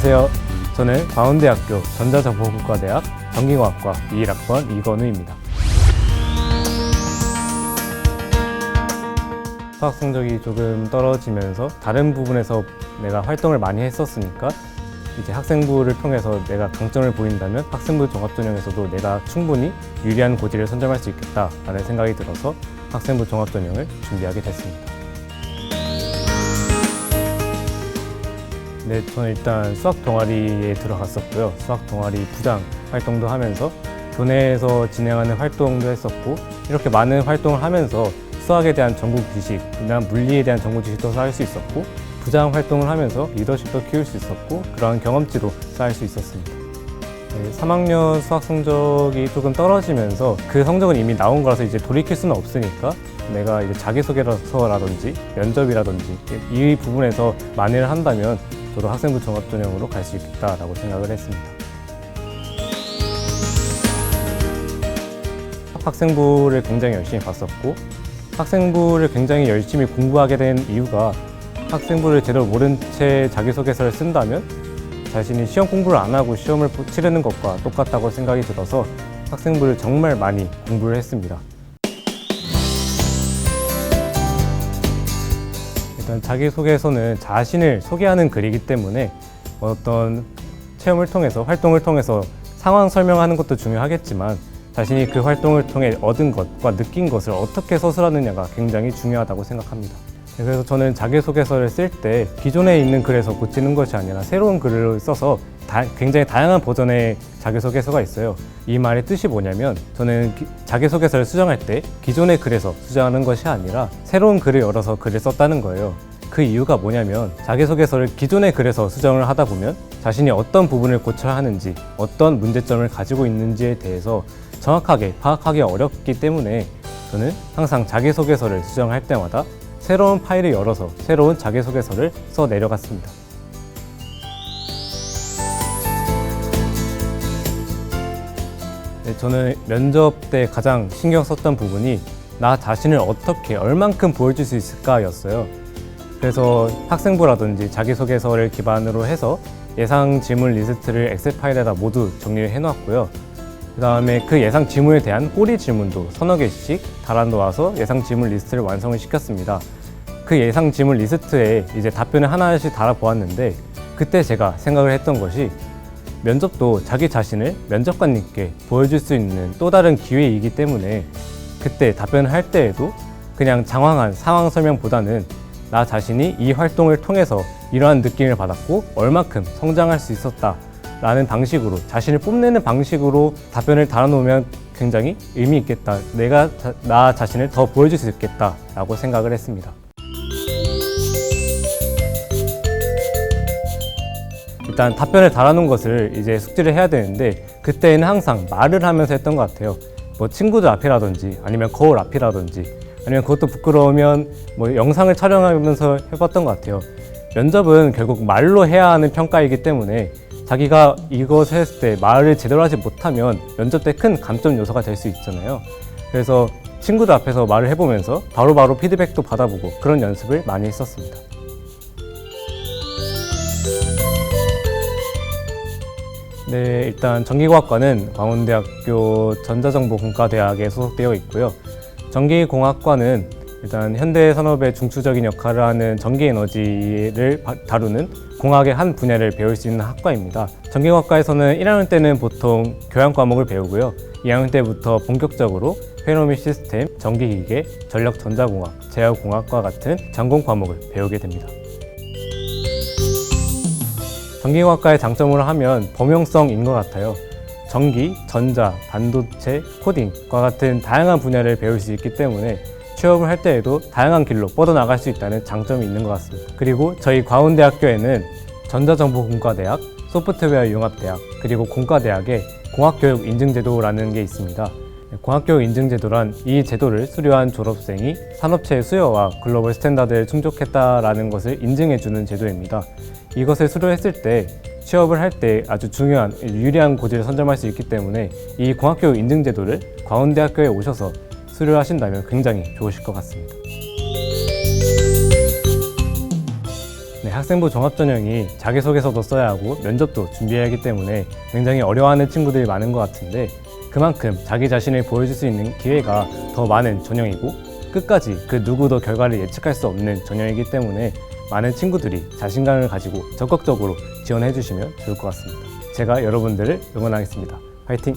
안녕하세요. 저는 광운대학교 전자정보국과대학 전기공학과 21학번 이건우입니다. 수학 성적이 조금 떨어지면서 다른 부분에서 내가 활동을 많이 했었으니까 이제 학생부를 통해서 내가 강점을 보인다면 학생부 종합전형에서도 내가 충분히 유리한 고지를 선점할 수 있겠다라는 생각이 들어서 학생부 종합전형을 준비하게 됐습니다. 네, 저는 일단 수학 동아리에 들어갔었고요. 수학 동아리 부장 활동도 하면서 교내에서 진행하는 활동도 했었고 이렇게 많은 활동을 하면서 수학에 대한 전공 지식이나 물리에 대한 전공 지식도 쌓을 수 있었고 부장 활동을 하면서 리더십도 키울 수 있었고 그러한 경험치도 쌓을 수 있었습니다. 네, 3학년 수학 성적이 조금 떨어지면서 그 성적은 이미 나온 거라서 이제 돌이킬 수는 없으니까 내가 이제 자기소개서라든지 면접이라든지 이 부분에서 만회를 한다면 저도 학생부 종합전형으로 갈 수 있겠다라고 생각을 했습니다. 학생부를 굉장히 열심히 봤었고 학생부를 굉장히 열심히 공부하게 된 이유가 학생부를 제대로 모른 채 자기소개서를 쓴다면 자신이 시험 공부를 안 하고 시험을 치르는 것과 똑같다고 생각이 들어서 학생부를 정말 많이 공부를 했습니다. 일단 자기소개서는 자신을 소개하는 글이기 때문에 어떤 체험을 통해서 활동을 통해서 상황 설명하는 것도 중요하겠지만 자신이 그 활동을 통해 얻은 것과 느낀 것을 어떻게 서술하느냐가 굉장히 중요하다고 생각합니다. 네, 그래서 저는 자기소개서를 쓸 때 기존에 있는 글에서 고치는 것이 아니라 새로운 글을 써서 다- 굉장히 다양한 버전의 자기소개서가 있어요. 이 말의 뜻이 뭐냐면 저는 기- 자기소개서를 수정할 때 기존의 글에서 수정하는 것이 아니라 새로운 글을 열어서 글을 썼다는 거예요. 그 이유가 뭐냐면 자기소개서를 기존의 글에서 수정을 하다 보면 자신이 어떤 부분을 고쳐야 하는지 어떤 문제점을 가지고 있는지에 대해서 정확하게 파악하기 어렵기 때문에 저는 항상 자기소개서를 수정할 때마다 새로운 파일을 열어서 새로운 자기소개서를 써 내려갔습니다. 네, 저는 면접 때 가장 신경 썼던 부분이 나 자신을 어떻게 얼만큼 보여줄 수 있을까였어요. 그래서 학생부라든지 자기소개서를 기반으로 해서 예상 지문 리스트를 엑셀 파일에다 모두 정리를 해놨고요. 그 다음에 그 예상 지문에 대한 꼬리 질문도 서너 개씩 달아놓아서 예상 지문 리스트를 완성을 시켰습니다. 그 예상 지문 리스트에 이제 답변을 하나씩 달아보았는데 그때 제가 생각을 했던 것이 면접도 자기 자신을 면접관님께 보여줄 수 있는 또 다른 기회이기 때문에 그때 답변을 할 때에도 그냥 장황한 상황 설명보다는 나 자신이 이 활동을 통해서 이러한 느낌을 받았고 얼마큼 성장할 수 있었다 라는 방식으로 자신을 뽐내는 방식으로 답변을 달아놓으면 굉장히 의미 있겠다. 내가 자- 나 자신을 더 보여줄 수 있겠다 라고 생각을 했습니다 일단 답변을 달아놓은 것을 이제 숙지를 해야 되는데 그때는 항상 말을 하면서 했던 것 같아요. 뭐 친구들 앞이라든지 아니면 거울 앞이라든지 아니면 그것도 부끄러우면 뭐 영상을 촬영하면서 해봤던 것 같아요. 면접은 결국 말로 해야 하는 평가이기 때문에 자기가 이것을 했을 때 말을 제대로 하지 못하면 면접 때 큰 감점 요소가 될 수 있잖아요. 그래서 친구들 앞에서 말을 해보면서 바로바로 피드백도 받아보고 그런 연습을 많이 했었습니다. 네, 일단 전기공학과는 광운대학교 전자정보공과대학에 소속되어 있고요. 전기공학과는 일단 현대 산업의 중추적인 역할을 하는 전기에너지를 바- 다루는 공학의 한 분야를 배울 수 있는 학과입니다. 전기공학과에서는 1학년 때는 보통 교양 과목을 배우고요. 2학년 때부터 본격적으로 및 시스템, 전기기계, 전력전자공학, 제어공학과 같은 전공 과목을 배우게 됩니다. 전기공학과의 장점으로 하면 범용성인 것 같아요. 전기, 전자, 반도체, 코딩과 같은 다양한 분야를 배울 수 있기 때문에 취업을 할 때에도 다양한 길로 뻗어나갈 수 있다는 장점이 있는 것 같습니다. 그리고 저희 과운대학교에는 전자정보공과대학, 소프트웨어 융합대학, 그리고 공과대학에 공학교육 인증제도라는 게 있습니다. 공학교육 인증제도란 이 제도를 수료한 졸업생이 산업체의 수요와 글로벌 스탠다드에 충족했다라는 것을 인증해주는 제도입니다. 이것을 수료했을 때 취업을 할 때 아주 중요한 유리한 고지를 선점할 수 있기 때문에 이 공학교육 인증제도를 과운대학교에 오셔서 수료하신다면 굉장히 좋으실 것 같습니다. 네, 학생부 종합전형이 자기소개서도 써야 하고 면접도 준비해야 하기 때문에 굉장히 어려워하는 친구들이 많은 것 같은데 그만큼 자기 자신을 보여줄 수 있는 기회가 더 많은 전형이고 끝까지 그 누구도 결과를 예측할 수 없는 전형이기 때문에 많은 친구들이 자신감을 가지고 적극적으로 지원해 주시면 좋을 것 같습니다. 제가 여러분들을 응원하겠습니다. 화이팅!